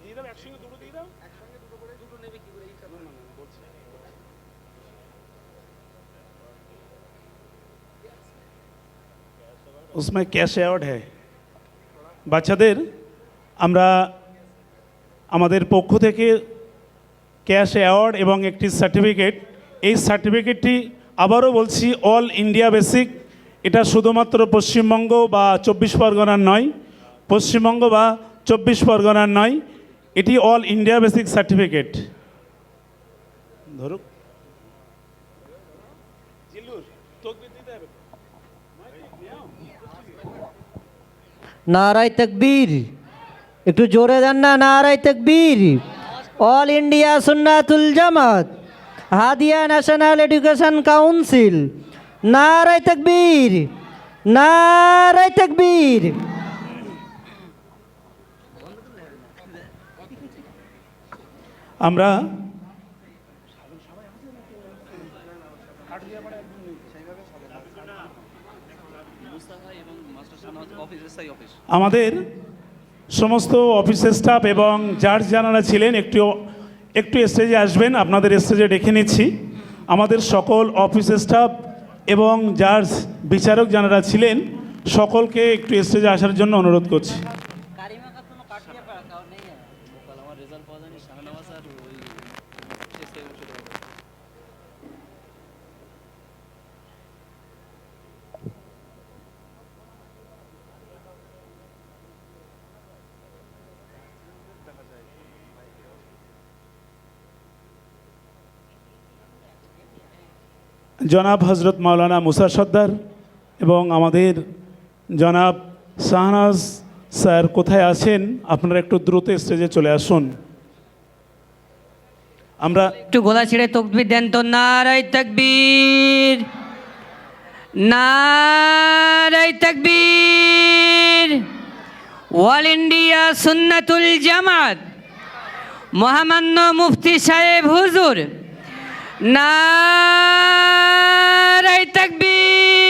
দিয়ে দাও একসঙ্গে দুটো দিয়ে দাও उसमें कैश অ্যাওয়ার্ড है বাচ্চাদের আমরা আমাদের পক্ষ থেকে ক্যাশ অ্যাওয়ার্ড এবং একটি সার্টিফিকেট এই সার্টিফিকেটটি আবারও বলছি অল ইন্ডিয়া বেসিক এটা শুধুমাত্র পশ্চিমবঙ্গ বা চব্বিশ পরগনার নয় পশ্চিমবঙ্গ বা চব্বিশ পরগনার নয় এটি অল ইন্ডিয়া বেসিক সার্টিফিকেট ধরুক। নারায় তকবীর। একটু জোরে দেন না নারায় তকবীর। অল ইন্ডিয়া সুন্নাতুল জামাত হাদিয়া ন্যাশনাল এডুকেশন কাউন্সিল নারায় তকবীর নারায় তকবীর। আমরা আমাদের সমস্ত অফিসের স্টাফ এবং যার যারা ছিলেন একটু একটু স্টেজে আসবেন, আপনাদের স্টেজে ডেকে নিচ্ছি। আমাদের সকল অফিস স্টাফ এবং যার বিচারক যারা ছিলেন, সকলকে একটু স্টেজে আসার জন্য অনুরোধ করছি। জনাব হজরত মাওলানা মুসা সর্দার এবং আমাদের জনাব শাহনাজ স্যার কোথায় আছেন? আপনারা একটু দ্রুত স্টেজে চলে আসুন। আমরা একটু গলা ছেড়ে তকবির দেন তো নারাই তকবীর নারাই তকবীর। অল ইন্ডিয়া সুন্নাতুল জামাত, মহামান্য মুফতি সাহেব হুজুর। নারাই তকবীর।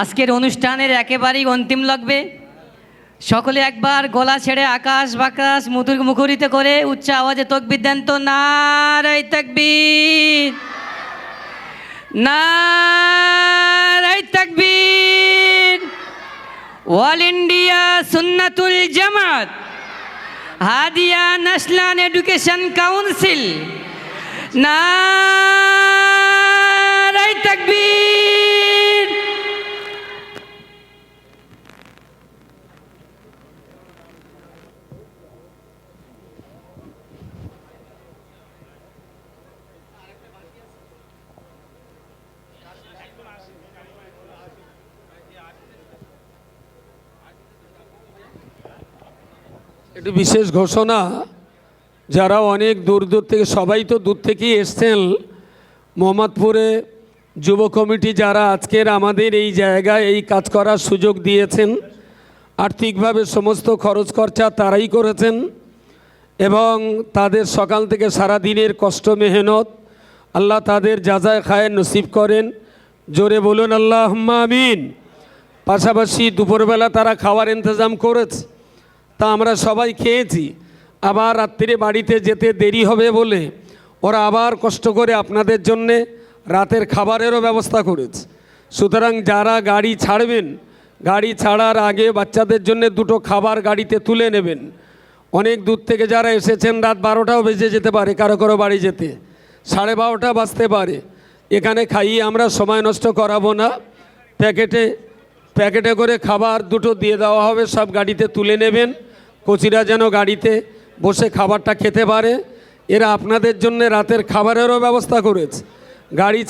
আজকের অনুষ্ঠানের একেবারেই অন্তিম লাগবে। সকলে একবার গলা ছেড়ে আকাশ বাকাশ মুতুর মুখরিত করে উচ্চ আওয়াজে তকবির দেন তো নারাই তকবীর। নারাই তকবীর। অল ইন্ডিয়া সুন্নাতুল জামাত। হাদিয়া ন্যাশনাল এডুকেশন কাউন্সিল। নারাই একটি বিশেষ ঘোষণা, যারা অনেক দূর দূর থেকে, সবাই তো দূর থেকেই এসছেন, মোহাম্মদপুরে যুব কমিটি যারা আজকের আমাদের এই জায়গায় এই কাজ করার সুযোগ দিয়েছেন, আর্থিকভাবে সমস্ত খরচ খরচা তারাই করেছেন এবং তাদের সকাল থেকে সারা দিনের কষ্ট মেহনত আল্লাহ তাদের যা যাজায় খায়ের নসিব করেন, জোরে বলুন আল্লাহ আমিন। পাশাপাশি দুপুরবেলা তারা খাওয়ার ইন্তজাম করেছে। তা আমরা সবাই খেয়েছি। আবার রাত্রিরে বাড়িতে যেতে দেরি হবে বলে ওরা আবার কষ্ট করে আপনাদের জন্যে রাতের খাবারেরও ব্যবস্থা করেছে। সুতরাং যারা গাড়ি ছাড়বেন, গাড়ি ছাড়ার আগে বাচ্চাদের জন্য দুটো খাবার গাড়িতে তুলে নেবেন। অনেক দূর থেকে যারা এসেছেন, রাত বারোটাও বেজে যেতে পারে কারও কারও বাড়ি যেতে। সাড়ে বারোটা বাজতে পারে। এখানে খাইয়ে আমরা সময় নষ্ট করাবো না। প্যাকেটে প্যাকেটে করে খাবার দুটো দিয়ে দেওয়া হবে, সব গাড়িতে তুলে নেবেন। কচিরা যেন গাড়িতে বসে খাবারটা খেতে পারে। এরা আপনাদের জন্য রাতের খাবারেরও ব্যবস্থা করেছে। গাড়ি